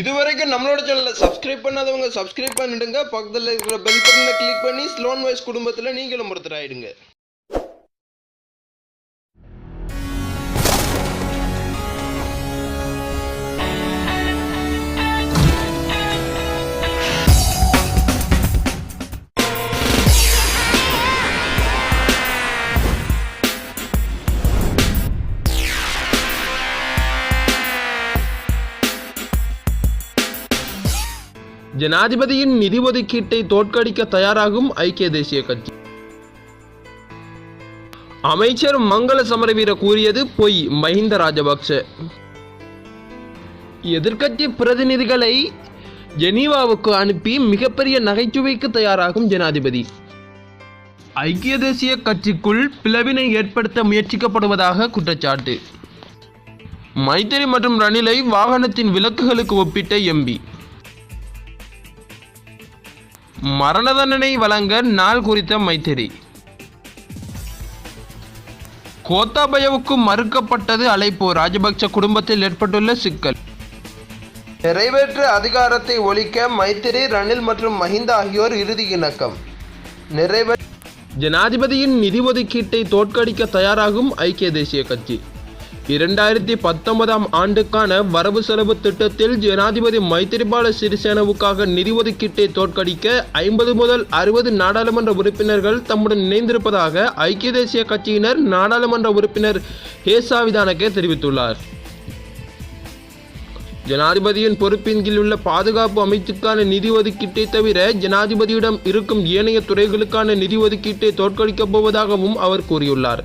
இதுவரைக்கும் நம்மளோட சேனலை சப்ஸ்கிரைப் பண்ணாதவங்க சப்ஸ்கிரைப் பண்ணிடுங்க. பக்கத்தில் இருக்கிற பெல் பட்டனை கிளிக் பண்ணி ஸ்லோன் வாய்ஸ் குடும்பத்தில் நீங்களும் ஒருத்தர் ஆயிடுங்க ஜனாதிபதியின் நிதி ஒதுக்கீட்டை தோற்கடிக்க தயாராகும் ஐக்கிய தேசிய கட்சி. அமைச்சர் மங்கள சமரவீர கூறியது பொய் மஹிந்த ராஜபக்ச எதிர்க்கட்சி பிரதிநிதிகளை ஜெனீவாவுக்கு அனுப்பி மிகப்பெரிய நகைச்சுவைக்கு தயாராகும் ஜனாதிபதி. ஐக்கிய தேசிய கட்சிக்குள் பிளவினை ஏற்படுத்த முயற்சிக்கப்படுவதாக குற்றச்சாட்டு. மைத்திரி மற்றும் ரணிலை வாகனத்தின் விலக்குகளுக்கு ஒப்பிட்ட எம்பி. மரண தண்டனை வழங்க நாள் குறித்த மைத்திரி. கோத்தாபயவுக்கு மறுக்கப்பட்டது அழைப்பு. ராஜபக்ச குடும்பத்தில் ஏற்பட்டுள்ள சிக்கல். நிறைவேற்று அதிகாரத்தை ஒழிக்க மைத்திரி ரணில் மற்றும் மஹிந்த ஆகியோர் இறுதி இணக்கம். நிறைவே ஜனாதிபதியின் நிதி ஒதுக்கீட்டை தோற்கடிக்க தயாராகும் ஐக்கிய தேசிய கட்சி. இரண்டாயிரத்தி பத்தொன்பதாம் ஆண்டுக்கான வரவு செலவு திட்டத்தில் ஜனாதிபதி மைத்திரிபால சிறிசேனவுக்காக நிதி ஒதுக்கீட்டை தோற்கடிக்க ஐம்பது முதல் அறுபது நாடாளுமன்ற உறுப்பினர்கள் தம்முடன் இணைந்திருப்பதாக ஐக்கிய தேசிய கட்சியினர் நாடாளுமன்ற உறுப்பினர் ஹேசாவிதானகே தெரிவித்துள்ளார். ஜனாதிபதியின் பொறுப்பின் கீழ் உள்ள பாதுகாப்பு அமைச்சுக்கான நிதி ஒதுக்கீட்டை தவிர ஜனாதிபதியிடம் இருக்கும் ஏனைய துறைகளுக்கான நிதி ஒதுக்கீட்டை தோற்கடிக்கப் போவதாகவும் அவர் கூறியுள்ளார்.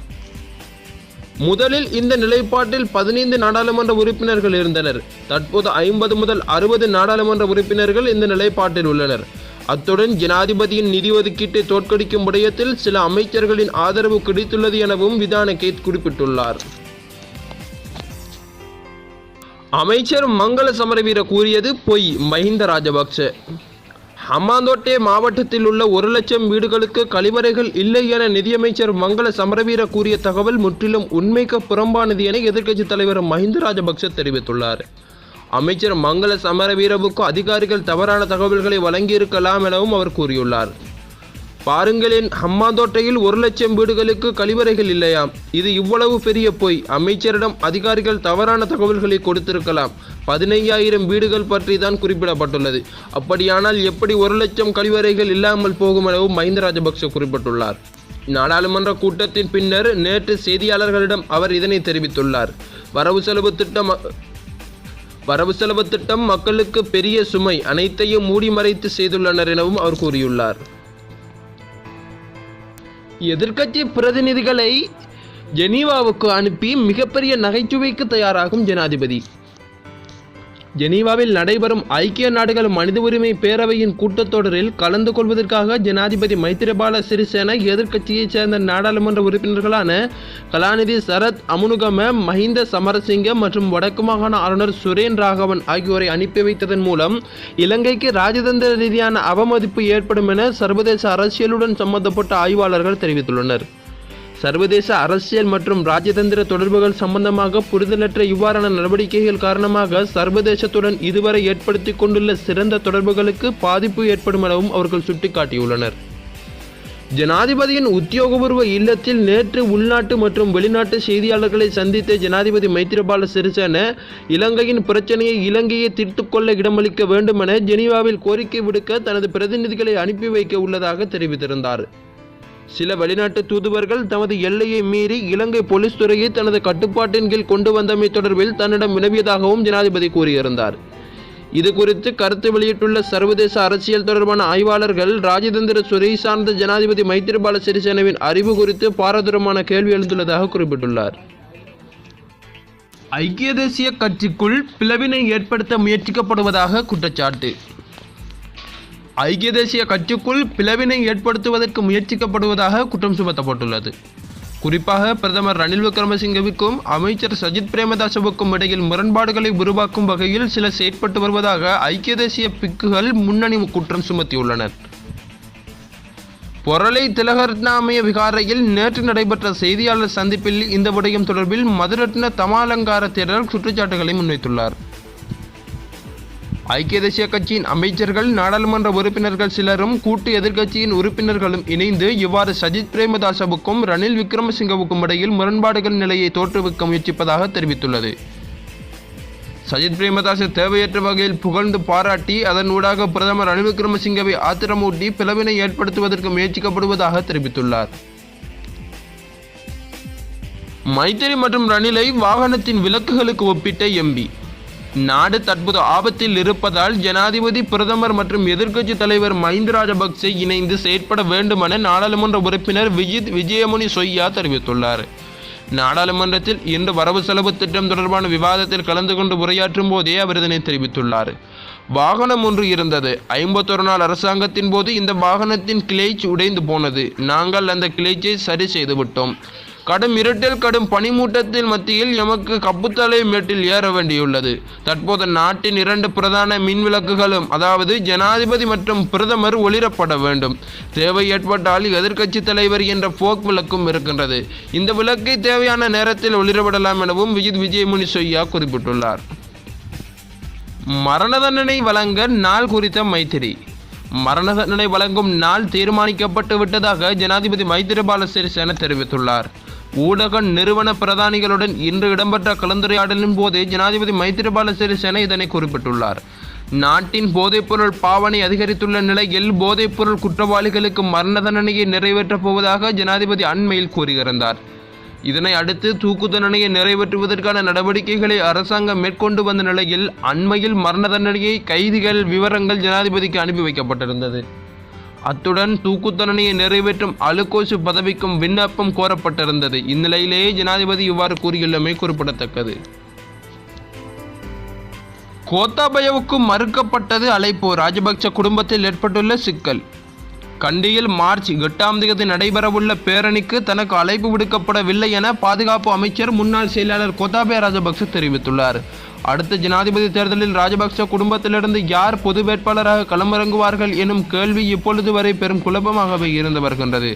முதலில் இந்த நிலைப்பாட்டில் பதினைந்து நாடாளுமன்ற உறுப்பினர்கள் இருந்தனர். தற்போது ஐம்பது முதல் அறுபது நாடாளுமன்ற உறுப்பினர்கள் இந்த நிலைப்பாட்டில் உள்ளனர். அத்துடன் ஜனாதிபதியின் நிதி ஒதுக்கீட்டை தோற்கடிக்கும் விடயத்தில் சில அமைச்சர்களின் ஆதரவு கிடைத்துள்ளது எனவும் விதானகேத் குறிப்பிட்டுள்ளார். அமைச்சர் மங்கள சமரவீர கூறியது பொய் மஹிந்த ராஜபக்ச. ஹம்மாந்தோட்டே மாவட்டத்தில் உள்ள ஒரு லட்சம் வீடுகளுக்கு கழிவறைகள் இல்லை என நிதியமைச்சர் மங்கள சமரவீர கூறிய தகவல் முற்றிலும் உண்மைக்கு புறம்பானது என எதிர்க்கட்சித் தலைவர் மஹிந்த ராஜபக்ச தெரிவித்துள்ளார். அமைச்சர் மங்கள சமரவீரவுக்கு அதிகாரிகள் தவறான தகவல்களை வழங்கியிருக்கலாம் எனவும் அவர் கூறியுள்ளார். பாருங்களேன் ஹம்மாந்தோட்டையில் ஒரு லட்சம் வீடுகளுக்கு கழிவறைகள் இல்லையாம். இது இவ்வளவு பெரிய பொய். அமைச்சரிடம் அதிகாரிகள் தவறான தகவல்களை கொடுத்திருக்கலாம். பதினையாயிரம் வீடுகள் பற்றி தான் குறிப்பிடப்பட்டுள்ளது. அப்படியானால் எப்படி ஒரு லட்சம் கழிவறைகள் இல்லாமல் போகும் எனவும் மஹிந்த ராஜபக்ச குறிப்பிட்டுள்ளார். நாடாளுமன்ற கூட்டத்தின் பின்னர் நேற்று செய்தியாளர்களிடம் அவர் இதனை தெரிவித்துள்ளார். வரவு செலவு திட்டம் வரவு செலவு திட்டம் மக்களுக்கு பெரிய சுமை. அனைத்தையும் மூடி மறைத்து செய்துள்ளனர் எனவும் அவர் கூறியுள்ளார். எதிர்க்கட்சி பிரதிநிதிகளை ஜெனீவாவுக்கு அனுப்பி மிகப்பெரிய நகைச்சுவைக்கு தயாராகும் ஜனாதிபதி. ஜெனீவாவில் நடைபெறும் ஐக்கிய நாடுகள் மனித உரிமை பேரவையின் கூட்டத்தொடரில் கலந்து கொள்வதற்காக ஜனாதிபதி மைத்திரிபால சிறிசேன எதிர்க்கட்சியைச் சேர்ந்த நாடாளுமன்ற உறுப்பினர்களான கலாநிதி சரத் அமுனுகம மஹிந்த சமரசிங்க மற்றும் வடக்கு மாகாண ஆளுநர் சுரேன் ராகவன் ஆகியோரை அனுப்பி வைத்ததன் மூலம் இலங்கைக்கு ராஜதந்திர ரீதியான அவமதிப்பு ஏற்படும் என சர்வதேச அரசியலுடன் சம்பந்தப்பட்ட ஆய்வாளர்கள் தெரிவித்துள்ளனர். சர்வதேச அரசியல் மற்றும் ராஜதந்திர தொடர்புகள் சம்பந்தமாக புரிதலற்ற இவ்வாறான நடவடிக்கைகள் காரணமாக சர்வதேசத்துடன் இதுவரை ஏற்படுத்தி கொண்டுள்ள சிறந்த தொடர்புகளுக்கு பாதிப்பு ஏற்படும் எனவும் அவர்கள் சுட்டிக்காட்டியுள்ளனர். ஜனாதிபதியின் உத்தியோகபூர்வ இல்லத்தில் நேற்று உள்நாட்டு மற்றும் வெளிநாட்டு செய்தியாளர்களை சந்தித்த ஜனாதிபதி மைத்திரிபால சிறிசேன இலங்கையின் பிரச்சனையை இலங்கையை தீர்த்துக்கொள்ள இடமளிக்க வேண்டும் என ஜெனீவாவில் கோரிக்கை விடுக்க தனது பிரதிநிதிகளை அனுப்பி வைக்க உள்ளதாக தெரிவித்திருந்தார். சில வெளிநாட்டு தூதுவர்கள் தமது எல்லையை மீறி இலங்கை போலீஸ் துறையை தனது கட்டுப்பாட்டின் கீழ் கொண்டு வந்தமை தொடர்பில் தன்னிடம் வினவியதாகவும் ஜனாதிபதி கூறியிருந்தார். இது குறித்து கருத்து வெளியிட்டுள்ள சர்வதேச அரசியல் தொடர்பான ஆய்வாளர்கள் ராஜதந்திர துறை சார்ந்த ஜனாதிபதி மைத்திரிபால சிறிசேனவின் அறிவு குறித்து பாரதூரமான கேள்வி எழுந்துள்ளதாக குறிப்பிட்டுள்ளார். ஐக்கிய தேசிய கட்சிக்குள் பிளவினை ஏற்படுத்த முயற்சிக்கப்படுவதாக குற்றச்சாட்டு. ஐக்கிய தேசிய கட்சிக்குள் பிளவினை ஏற்படுத்துவதற்கு முயற்சிக்கப்படுவதாக குற்றம் சுமத்தப்பட்டுள்ளது. குறிப்பாக பிரதமர் ரணில் விக்ரமசிங்கவுக்கும் அமைச்சர் சஜித் பிரேமதாசவுக்கும் இடையில் முரண்பாடுகளை உருவாக்கும் வகையில் சிலர் செயற்பட்டு வருவதாக ஐக்கிய தேசிய பிக்குகள் முன்னணி குற்றம் சுமத்தியுள்ளனர். பொரளை திலகரத்னாமய விகாரையில் நேற்று நடைபெற்ற செய்தியாளர் சந்திப்பில் இந்த விடயம் தொடர்பில் மதுரத்ன தமாலங்கார தேரர் குற்றச்சாட்டுகளை முன்வைத்துள்ளார். ஐக்கிய தேசிய கட்சியின் அமைச்சர்கள் நாடாளுமன்ற உறுப்பினர்கள் சிலரும் கூட்டு எதிர்க்கட்சியின் உறுப்பினர்களும் இணைந்து இவ்வாறு சஜித் பிரேமதாசவுக்கும் ரணில் விக்ரமசிங்கவுக்கும் இடையில் முரண்பாடுகள் நிலையை தோற்றுவிக்க முயற்சிப்பதாக தெரிவித்துள்ளது. சஜித் பிரேமதாச தேவையற்ற வகையில் புகழ்ந்து பாராட்டி அதன் ஊடாக பிரதமர் ரணில் விக்ரமசிங்கவை ஆத்திரமூட்டி பிளவினை ஏற்படுத்துவதற்கு முயற்சிக்கப்படுவதாக தெரிவித்துள்ளார். மைத்திரி மற்றும் ரணிலை வாகனத்தின் விலக்குகளுக்கு ஒப்பிட்ட எம்பி நாடு தற்போது ஆபத்தில் இருப்பதால் ஜனாதிபதி பிரதமர் மற்றும் எதிர்க்கட்சி தலைவர் மஹிந்த ராஜபக்சே இணைந்து செயற்பட வேண்டுமென நாடாளுமன்ற உறுப்பினர் விஜித் விஜயமுனி சொய்யா தெரிவித்துள்ளார். நாடாளுமன்றத்தில் இன்று வரவு செலவு திட்டம் தொடர்பான விவாதத்தில் கலந்து கொண்டு உரையாற்றும் போதே அவர் இதனை தெரிவித்துள்ளார். வாகனம் ஒன்று இருந்தது. ஐம்பத்தொரு நாள் அரசாங்கத்தின் போது இந்த வாகனத்தின் கிளேச் உடைந்து போனது. நாங்கள் அந்த கிளேச்சை சரி செய்துவிட்டோம் கடும் இருட்டில் கடும் பனிமூட்டத்தின் மத்தியில் எமக்கு கப்புத்தலை மேட்டில் ஏற வேண்டியுள்ளது. தற்போது நாட்டின் இரண்டு பிரதான மின் விளக்குகளும் அதாவது ஜனாதிபதி மற்றும் பிரதமர் ஒளிரப்பட வேண்டும். தேவை ஏற்பட்டால் எதிர்க்கட்சி தலைவர் என்ற போக் விளக்கும் இருக்கின்றது. இந்த விளக்கை தேவையான நேரத்தில் ஒளிரப்படலாம் எனவும் விஜித் விஜயமுனி சொய்யா குறிப்பிட்டுள்ளார். மரண தண்டனை வழங்க நாள் குறித்த மைத்திரி. மரண தண்டனை வழங்கும் நாள் தீர்மானிக்கப்பட்டு விட்டதாக ஜனாதிபதி மைத்திரிபால சிறிசேன தெரிவித்துள்ளார். ஊடக நிறுவன பிரதானிகளுடன் இன்று இடம்பெற்ற கலந்துரையாடலின் போதே ஜனாதிபதி மைத்திரிபால சிறிசேன இதனை குறிப்பிட்டுள்ளார். நாட்டின் போதைப்பொருள் பாவனை அதிகரித்துள்ள நிலையில் போதைப்பொருள் குற்றவாளிகளுக்கு மரண தண்டனையை நிறைவேற்றப் போவதாக ஜனாதிபதி அண்மையில் கூறியிருந்தார். இதனை அடுத்து தூக்கு தண்டனையை நிறைவேற்றுவதற்கான நடவடிக்கைகளை அரசாங்கம் மேற்கொண்டு வந்த நிலையில் அண்மையில் மரண தண்டனையை கைதிகள் விவரங்கள் ஜனாதிபதிக்கு அனுப்பி வைக்கப்பட்டிருந்தது. அத்துடன் தூக்கு தண்டனையை நிறைவேற்றும் அலுகோசு பதவிக்கும் விண்ணப்பம் கோரப்பட்டிருந்தது. இந்நிலையிலேயே ஜனாதிபதி இவ்வாறு கூறியுள்ளமை குறிப்பிடத்தக்கது. கோத்தாபயவுக்கு மறுக்கப்பட்டது அழைப்பு ராஜபக்ச குடும்பத்தில் ஏற்பட்டுள்ள சிக்கல். கண்டியில் மார்ச் எட்டாம் தேதி நடைபெறவுள்ள பேரணிக்கு தனக்கு அழைப்பு விடுக்கப்படவில்லை என பாதுகாப்பு அமைச்சர் முன்னாள் செயலாளர் கோத்தாபய ராஜபக்ச தெரிவித்துள்ளார். அடுத்த ஜனாதிபதி தேர்தலில் ராஜபக்ச குடும்பத்திலிருந்து யார் பொது வேட்பாளராக களமிறங்குவார்கள் எனும் கேள்வி இப்பொழுது வரை பெரும் குழப்பமாகவே இருந்து வருகின்றது.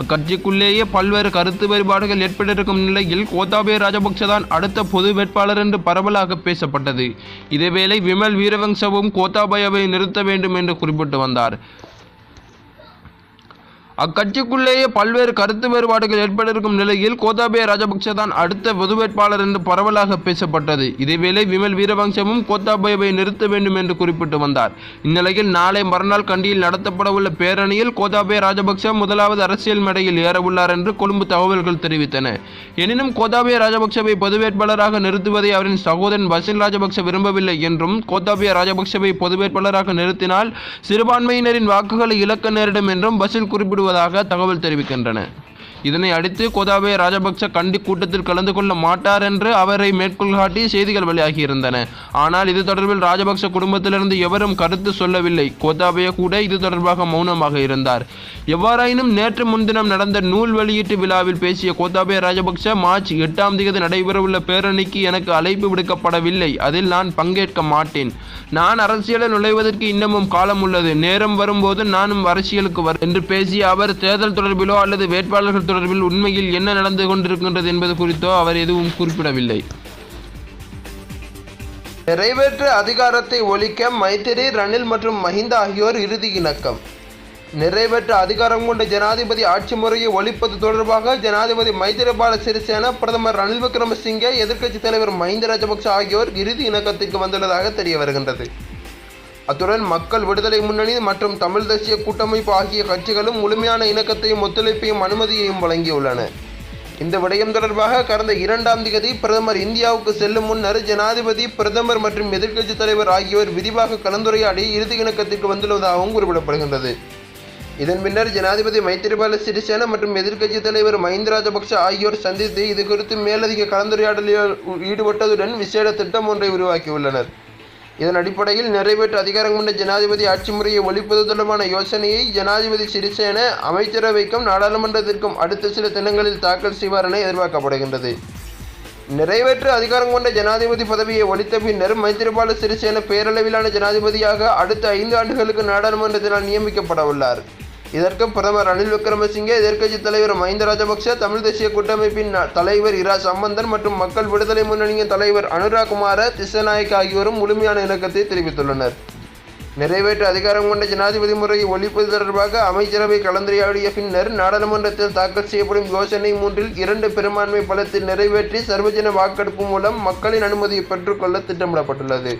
அக்கட்சிக்குள்ளேயே பல்வேறு கருத்து வேறுபாடுகள் ஏற்பட்டிருக்கும் நிலையில் கோத்தாபய ராஜபக்ச தான் அடுத்த பொது வேட்பாளர் என்று பரவலாக பேசப்பட்டது. இதேவேளை விமல் வீரவங்சவும் கோத்தாபயவை நிறுத்த வேண்டும் என்று குறிப்பிட்டு வந்தார். அக்கட்சிக்குள்ளேயே பல்வேறு கருத்து வேறுபாடுகள் ஏற்பட்டிருக்கும் நிலையில் கோத்தாபய ராஜபக்ச தான் அடுத்த பொது வேட்பாளர் என்று பரவலாக பேசப்பட்டது. இதேவேளை விமல் வீரவங்சமும் கோத்தாபயவை நிறுத்த வேண்டும் என்று குறிப்பிட்டு வந்தார். இந்நிலையில் நாளை மறுநாள் கண்டியில் நடத்தப்படவுள்ள பேரணியில் கோத்தாபய ராஜபக்ச முதலாவது அரசியல் மேடையில் ஏறவுள்ளார் என்று கொழும்பு தகவல்கள் தெரிவித்தன. எனினும் கோத்தாபய ராஜபக்சவை பொது வேட்பாளராக நிறுத்துவதை அவரின் சகோதரன் பசில் ராஜபக்ச விரும்பவில்லை என்றும் கோத்தாபய ராஜபக்சவை பொது வேட்பாளராக நிறுத்தினால் சிறுபான்மையினரின் வாக்குகளை இழக்க நேரிடும் என்றும் பசில் குறிப்பிடுவார் வருவதாக தகவல் தெரிவிக்கின்றன. இதனை அடுத்து கோதாபய ராஜபக்ச கண்டி கூட்டத்தில் கலந்து கொள்ள மாட்டார் என்று அவரை மேற்கோள் காட்டி செய்திகள் வெளியாகியிருந்தன. ஆனால் இது தொடர்பில் ராஜபக்ச குடும்பத்திலிருந்து எவரும் கருத்து சொல்லவில்லை. கோதாபய கூட இது தொடர்பாக மௌனமாக இருந்தார். எவ்வாறாயினும் நேற்று முன்தினம் நடந்த நூல் வெளியீட்டு விழாவில் பேசிய கோத்தாபய ராஜபக்ச மார்ச் எட்டாம் தேதி நடைபெறவுள்ள பேரணிக்கு எனக்கு அழைப்பு விடுக்கப்படவில்லை. அதில் நான் பங்கேற்க மாட்டேன். நான் அரசியலில் நுழைவதற்கு இன்னமும் காலம் உள்ளது நேரம் வரும்போது நானும் அரசியலுக்கு வர என்று பேசிய அவர் தேர்தல் தொடர்பிலோ அல்லது வேட்பாளர்கள் தொடர்பில் உண்மையில் என்ன நடந்து கொண்டிருக்கின்றது என்பது குறித்தோ அவர் எதுவும் குறிப்பிடவில்லை. நிறைவேற்று அதிகாரத்தை ஒழிக்க மைத்திரி ரணில் மற்றும் மஹிந்த ஆகியோர் இறுதி இணக்கம். நிறைவேற்ற அதிகாரம் கொண்ட ஜனாதிபதி ஆட்சி முறையை ஒழிப்பது தொடர்பாக ஜனாதிபதி மைத்திரிபால சிறிசேன பிரதமர் ரணில் விக்ரமசிங்கே எதிர்க்கட்சித் தலைவர் மஹிந்த ராஜபக்ச ஆகியோர் இறுதி இணக்கத்திற்கு வந்துள்ளதாக தெரிய வருகின்றது அத்துடன் மக்கள் விடுதலை முன்னணி மற்றும் தமிழ் தேசிய கூட்டமைப்பு ஆகிய கட்சிகளும் முழுமையான இணக்கத்தையும் ஒத்துழைப்பையும் அனுமதியையும் வழங்கியுள்ளன. இந்த விடயம் தொடர்பாக கடந்த இரண்டாம் தேதி பிரதமர் இந்தியாவுக்கு செல்லும் முன்னர் ஜனாதிபதி பிரதமர் மற்றும் எதிர்க்கட்சி தலைவர் ஆகியோர் விரிவாக கலந்துரையாடி இறுதி இணக்கத்திற்கு வந்துள்ளதாகவும் குறிப்பிடப்படுகின்றது. இதன் பின்னர் ஜனாதிபதி மைத்திரிபால சிறிசேன மற்றும் எதிர்க்கட்சி தலைவர் மஹிந்த ராஜபக்ஷ ஆகியோர் சந்தித்து இது குறித்து மேலதிக கலந்துரையாடலில் ஈடுபட்டதுடன் விசேட திட்டம் ஒன்றை உருவாக்கியுள்ளனர். இதன் அடிப்படையில் நிறைவேற்று அதிகாரம் கொண்ட ஜனாதிபதி ஆட்சி முறையை ஒழிப்பது தொடர்பான யோசனையை ஜனாதிபதி சிறிசேன அமைச்சரவைக்கும் நாடாளுமன்றத்திற்கும் அடுத்த சில தினங்களில் தாக்கல் செய்வார் என எதிர்பார்க்கப்படுகின்றது. நிறைவேற்று அதிகாரம் கொண்ட ஜனாதிபதி பதவியை ஒழித்த பின்னர் மைத்திரிபால சிறிசேன பேரளவிலான ஜனாதிபதியாக அடுத்த ஐந்து ஆண்டுகளுக்கு நாடாளுமன்றத்தினால் நியமிக்கப்பட உள்ளார். இதற்கு பிரதமர் ரணில் விக்ரமசிங்கே எதிர்க்கட்சித் தலைவர் மஹிந்த ராஜபக்ஷ தமிழ் தேசிய கூட்டமைப்பின் தலைவர் இரா சம்பந்தன் மற்றும் மக்கள் விடுதலை முன்னணியின் தலைவர் அனுராக் குமார திசநாயக் ஆகியோரும் முழுமையான இணக்கத்தை தெரிவித்துள்ளனர். நிறைவேற்று அதிகாரம் கொண்ட ஜனாதிபதி முறையை ஒழிப்பது தொடர்பாக அமைச்சரவை கலந்துரையாடிய பின்னர் நாடாளுமன்றத்தில் தாக்கல் செய்யப்படும் யோசனை மூன்றில் இரண்டு பெரும்பான்மை பலத்தில் நிறைவேற்றி சர்வஜன வாக்கெடுப்பு மூலம் மக்களின் அனுமதியை பெற்றுக்கொள்ள திட்டமிடப்பட்டுள்ளது.